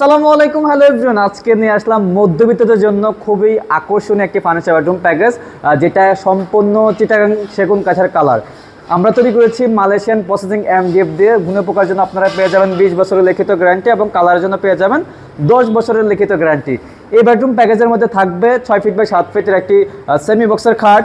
আসসালামু আলাইকুম hello everyone আজকে নিয়ে আসলাম মধ্যবিত্তদের জন্য খুবই আকর্ষণীয় একটি ফার্নিচার বেডরুম প্যাকেজ যেটা সম্পূর্ণ চিটাগাং সেগুন কাছার কালার আমরা তৈরি করেছি মালয়েশিয়ান প্রসেসিং এমডিএফ দিয়ে। গুণে পোকার জন্য আপনারা পেয়ে যাবেন বিশ বছরের লিখিত গ্যারান্টি এবং কালারের জন্য পেয়ে যাবেন দশ বছরের লিখিত গ্যারান্টি এই বেডরুম প্যাকেজের মধ্যে থাকবে ছয় ফিট বাই সাত ফিটের একটি সেমি বক্সের খাট।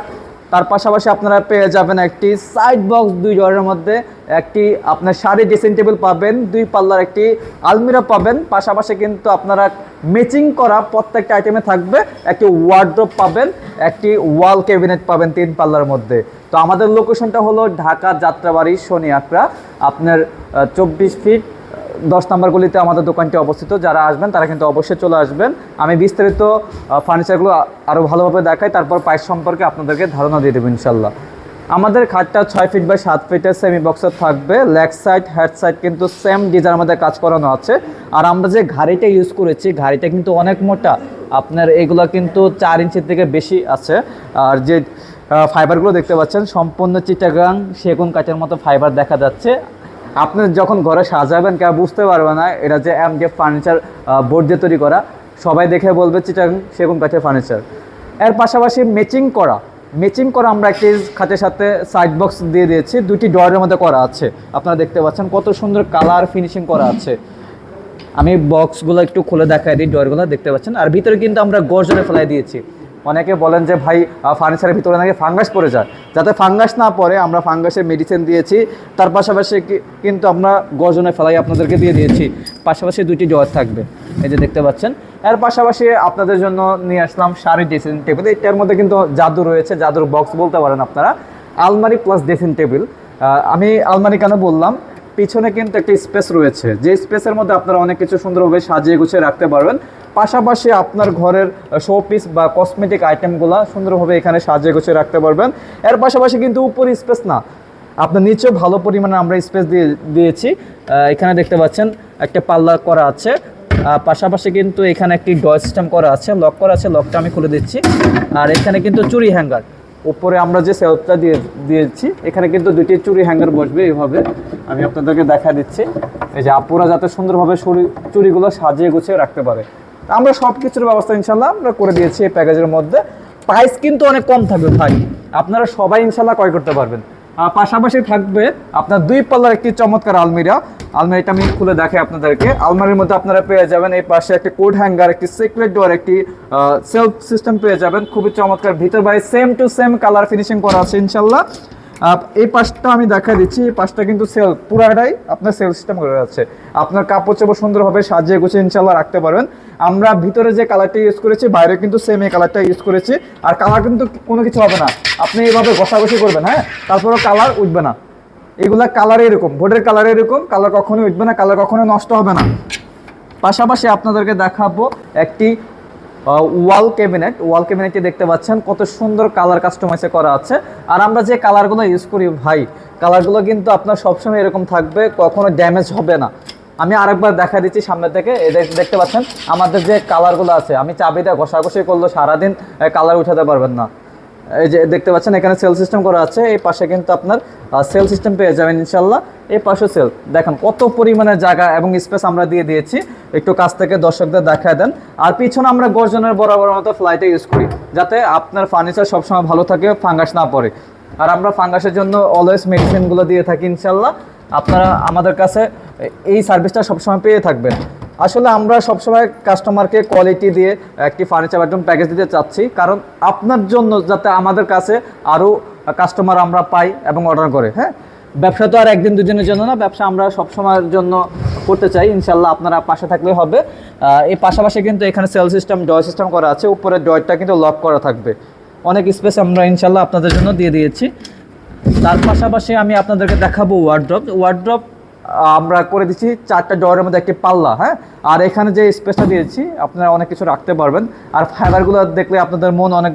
তার পাশাপাশি আপনারা পেয়ে যাবেন একটি সাইড বক্স দুই ডোরের মধ্যে। একটি আপনার শাড়ি ড্রেসিং টেবিল পাবেন, দুই পাল্লার একটি আলমিরা পাবেন। পাশাপাশি কিন্তু আপনারা ম্যাচিং করা প্রত্যেকটা আইটেমে থাকবে। একটি ওয়ার্ড্রোপ পাবেন, একটি ওয়াল ক্যাবিনেট পাবেন তিন পাল্লার মধ্যে। তো আমাদের লোকেশনটা হলো ঢাকা যাত্রাবাড়ি শনি আপনার চব্বিশ ফিট দশ নম্বর গলিতে আমাদের দোকানটি অবস্থিত, যারা আসবেন তারা কিন্তু অবশ্যই চলে আসবেন। আমি বিস্তারিত ফার্নিচারগুলো আরও ভালোভাবে দেখাই, তারপর প্রাইস সম্পর্কে আপনাদেরকে ধারণা দিয়ে দেবো ইনশাল্লাহ আমাদের খাটটা ছয় ফিট বাই সাত ফিটের সেমি বক্সের থাকবে লেগ সাইড হেড সাইড কিন্তু সেম ডিজাইনের মধ্যে কাজ করানো আছে। আর আমরা যে ঘাড়িটা ইউজ করেছি, ঘাড়িটা কিন্তু অনেক মোটা, আপনার এগুলো কিন্তু চার ইঞ্চির থেকে বেশি আছে। আর যে ফাইবারগুলো দেখতে পাচ্ছেন, সম্পূর্ণ চিটাগাং সেগুন কাঠের মতো ফাইবার দেখা যাচ্ছে। আপনি যখন ঘরে সাজাবেন, কেউ বুঝতে পারবে না এটা যে এম ডি ফার্নিচার বোর্ড দিয়ে তৈরি করা। সবাই দেখে বলবে চিটাং সেগুন কাঠের ফার্নিচার এর পাশাপাশি ম্যাচিং করা। ম্যাচিং করা আমরা একটি খাটের সাথে সাইড বক্স দিয়ে দিয়েছি। দুটি ডয়ারের মধ্যে করা আছে। আপনারা দেখতে পাচ্ছেন কত সুন্দর কালার ফিনিশিং করা আছে। আমি বক্সগুলো একটু খুলে দেখাই দিই ডয়ারগুলো দেখতে পাচ্ছেন। আর ভিতরে কিন্তু আমরা গর্জনে ফেলাই দিয়েছি। অনেকে বলেন যে ভাই ফার্নিচারের ভিতরে নাকি ফাঙ্গাস পড়ে যায়। যাতে ফাঙ্গাস না পড়ে, আমরা ফাঙ্গাসের মেডিসিন দিয়েছি। তার পাশাপাশি কিন্তু আমরা গর্জনে ফেলাই আপনাদেরকে দিয়ে দিয়েছি। পাশাপাশি দুইটি ডয়ার থাকবে। এই যে দেখতে পাচ্ছেন। এর পাশাপাশি আপনাদের জন্য নিয়ে আসলাম শাড়ি ড্রেসিং টেবিল এটার মধ্যে কিন্তু জাদু রয়েছে, জাদুর বক্স বলতে পারেন আপনারা। আলমারি প্লাস ড্রেসিং টেবিল আমি আলমারি কেন বললাম? পিছনে কিন্তু একটা স্পেস রয়েছে। যে স্পেসের মধ্যে আপনারা অনেক কিছু সুন্দরভাবে সাজিয়ে গুছিয়ে রাখতে পারবেন। পাশাপাশি আপনার ঘরের শো পিস বা কসমেটিক আইটেমগুলো সুন্দরভাবে এখানে সাজিয়ে গুছিয়ে রাখতে পারবেন। এর পাশাপাশি কিন্তু উপরে স্পেস না, আপনার নিচেও ভালো পরিমাণে আমরা স্পেস দিয়ে, দিয়েছি। এখানে দেখতে পাচ্ছেন একটা পাল্লা করা আছে। পাশাপাশি কিন্তু এখানে একটি ডয় সিস্টেম করা আছে। লক করা আছে লকটা আমি খুলে দিচ্ছি। আর এখানে কিন্তু চুরি হ্যাঙ্গার উপরে আমরা যে সেলফটা দিয়ে, দিয়েছি, এখানে কিন্তু দুটি চুরি হ্যাঙ্গার বসবে এইভাবে। আমি আপনাদেরকে দেখা দিচ্ছি। এই যে আপুরা যাতে সুন্দরভাবে চুরি- চুরিগুলো সাজিয়ে গুছিয়ে রাখতে পারে। আমরা সব কিছুর ব্যবস্থা ইনশাল্লাহ আমরা করে দিয়েছি এই প্যাকেজের মধ্যে। প্রাইস কিন্তু অনেক কম থাকবে ভাই। আপনারা সবাই ইনশাল্লাহ ক্রয় করতে পারবেন। পাশাপাশি থাকবে আপনার দুই পাল্লার একটি চমৎকার আলমিরা। আলমারিটা আমি খুলে দেখে আপনাদেরকে। আলমারির মধ্যে আপনারা পেয়ে যাবেন এই পাশে একটি কোড হ্যাঙ্গার, একটি সিক্রেট ডোর একটি সেলফ সিস্টেম পেয়ে যাবেন। খুবই চমৎকার। ভিতর বাইরে same to same colour finishing করা আছে ইনশাল্লাহ এই পাশটা আমি দেখা দিচ্ছি, এই পাশটা কিন্তু সেল পুরাটাই আপনার সেল সিস্টেম করে যাচ্ছে। আপনার কাপড় চোপড় সুন্দরভাবে সাজিয়ে গুছিয়ে ইনশাল্লাহ রাখতে পারবেন। আমরা ভিতরে যে কালারটা ইউজ করেছি, বাইরে কিন্তু সেম এই কালারটা ইউজ করেছি। আর কালার কিন্তু কোনো কিছু হবে না। আপনি এইভাবে ঘষাঘষি করবেন হ্যাঁ? তারপরেও কালার উঠবে না। এগুলা কালার এরকম, বোর্ডের কালার এরকম কালার কখনোই উঠবে না কালার কখনো নষ্ট হবে না। পাশাপাশি আপনাদেরকে দেখাবো একটি ওয়াল ক্যাবিনেট ওয়াল ক্যাবিনেটটি দেখতে পাচ্ছেন কত সুন্দর কালার কাস্টমাইজে করা আছে। আর আমরা যে কালারগুলো ইউজ করি, ভাই কালারগুলো কিন্তু আপনার সবসময় এরকম থাকবে, কখনো ড্যামেজ হবে না। আমি আরেকবার দেখা দিচ্ছি সামনে থেকে দেখতে পাচ্ছেন, আমাদের যে কালারগুলো আছে, আমি চাবিটা ঘষাঘষি করলেও সারাদিন কালার উঠাতে পারবেন না। এই যে দেখতে পাচ্ছেন, এখানে সেল সিস্টেম করা আছে। এই পাশে কিন্তু আপনার সেল সিস্টেম পেয়ে যাবেন ইনশাল্লাহ এই পাশে সেল দেখেন কত পরিমাণে জায়গা এবং স্পেস আমরা দিয়ে দিয়েছি। একটু কাছ থেকে দর্শকদের দেখা দেন। আর পিছনে আমরা গর্জনের বরাবর মতো ফ্লাইটে ইউজ করি, যাতে আপনার ফার্নিচার সবসময় ভালো থাকে ফাঙ্গাস না পড়ে। আর আমরা ফাঙ্গাসের জন্য অলওয়েজ মেডিসিনগুলো দিয়ে থাকি ইনশাল্লাহ আপনারা আমাদের কাছে এই সার্ভিসটা সবসময় পেয়ে থাকবেন। আসলে আমরা সবসময় কাস্টমারকে কোয়ালিটি দিয়ে একটি ফার্নিচার বেডরুম প্যাকেজ দিতে চাচ্ছি, কারণ আপনার জন্য যাতে আমাদের কাছে আরও কাস্টমার আমরা পাই এবং অর্ডার করে হ্যাঁ? ব্যবসা তো আর একদিন দুজনের জন্য না, ব্যবসা আমরা সবসময়ের জন্য করতে চাই ইনশাল্লাহ আপনারা পাশে থাকলে হবে। এই পাশাপাশি কিন্তু এখানে সেল সিস্টেম ডয় সিস্টেম করা আছে, উপরে ডয়টা কিন্তু লক করা থাকবে। অনেক স্পেস আমরা ইনশাল্লাহ আপনাদের জন্য দিয়ে দিয়েছি। তার পাশাপাশি আমি আপনাদেরকে দেখাবো ওয়ার্ড্রপ ওয়ার্ড্রপ আমরা করে দিচ্ছি, চারটা ডোরের মধ্যে একটি পাল্লা হ্যাঁ? আর এখানে যে স্পেসটা দিয়েছি, আপনারা অনেক কিছু রাখতে পারবেন। আর ফাইবারগুলো দেখলে আপনাদের মন অনেক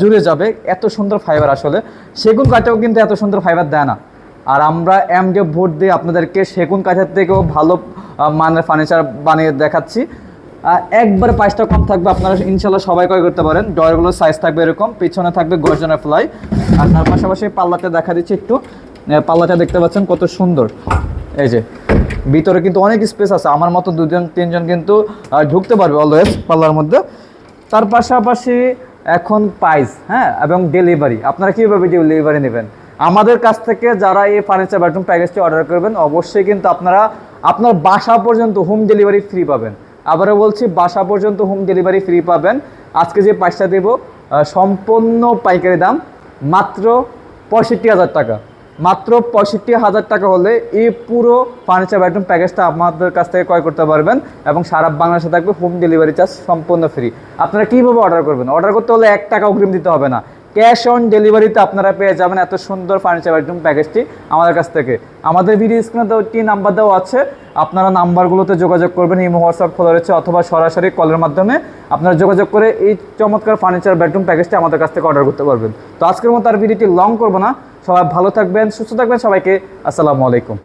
জুড়ে যাবে। এত সুন্দর ফাইবার আসলে। সেগুন কাঠেও কিন্তু এত সুন্দর ফাইবার দেয় না। আর আমরা এমডি ভোট দিয়ে আপনাদেরকে সেগুন কাঠের থেকেও ভালো মানের ফার্নিচার বানিয়ে দেখাচ্ছি। একবার প্রাইসটা কম থাকবে, আপনারা ইনশাল্লাহ সবাই ক্রয় করতে পারেন। ডয়ারগুলোর সাইজ থাকবে এরকম, পিছনে থাকবে গর্জনের ফ্লাই আর তার পাশাপাশি পাল্লাতে দেখা দিচ্ছি একটু। পাল্লাটা দেখতে পাচ্ছেন কত সুন্দর। এই যে, ভিতরে কিন্তু অনেক স্পেস আছে। আমার মতো দুজন, তিনজন কিন্তু ঢুকতে পারবে অলওয়েজ পাল্লার মধ্যে। তার পাশাপাশি এখন প্রাইস হ্যাঁ এবং ডেলিভারি আপনারা কীভাবে ডেলিভারি নেবেন? আমাদের কাছ থেকে যারা এই ফার্নিচার বেডরুম প্যাকেজটি অর্ডার করবেন, অবশ্যই কিন্তু আপনারা, আপনার বাসা পর্যন্ত হোম ডেলিভারি ফ্রি পাবেন। আবারও বলছি, বাসা পর্যন্ত হোম ডেলিভারি ফ্রি পাবেন। আজকে যে প্রাইসটা দেব সম্পূর্ণ পাইকারি দাম, মাত্র পঁয়ষট্টি হাজার টাকা। মাত্র পঁয়ষট্টি হাজার টাকা হলে এই পুরো ফার্নিচার বেডরুম প্যাকেজটা আপনাদের কাছ থেকে ক্রয় করতে পারবেন এবং সারা বাংলাদেশে থাকবে হোম ডেলিভারি চার্জ সম্পূর্ণ ফ্রি আপনারা কীভাবে অর্ডার করবেন? অর্ডার করতে হলে এক টাকা অগ্রিম দিতে হবে না। ক্যাশ অন ডেলিভারিতে আপনারা পেয়ে যাবেন এত সুন্দর ফার্নিচার বেডরুম প্যাকেজটি আমাদের কাছ থেকে। আমাদের ভিডিও স্ক্রিনে তো একটি নাম্বার দেওয়া আছে। আপনারা নাম্বারগুলোতে যোগাযোগ করবেন ইমো হোয়াটসঅ্যাপ খোলা রয়েছে অথবা সরাসরি কলের মাধ্যমে আপনারা যোগাযোগ করে এই চমৎকার ফার্নিচার বেডরুম প্যাকেজটি আমাদের কাছ থেকে অর্ডার করতে পারবেন। তো আজকের মতো আর ভিডিওটি লং করব না। সবাই ভালো থাকবেন, সুস্থ থাকবেন সবাইকে। আসসালামু আলাইকুম।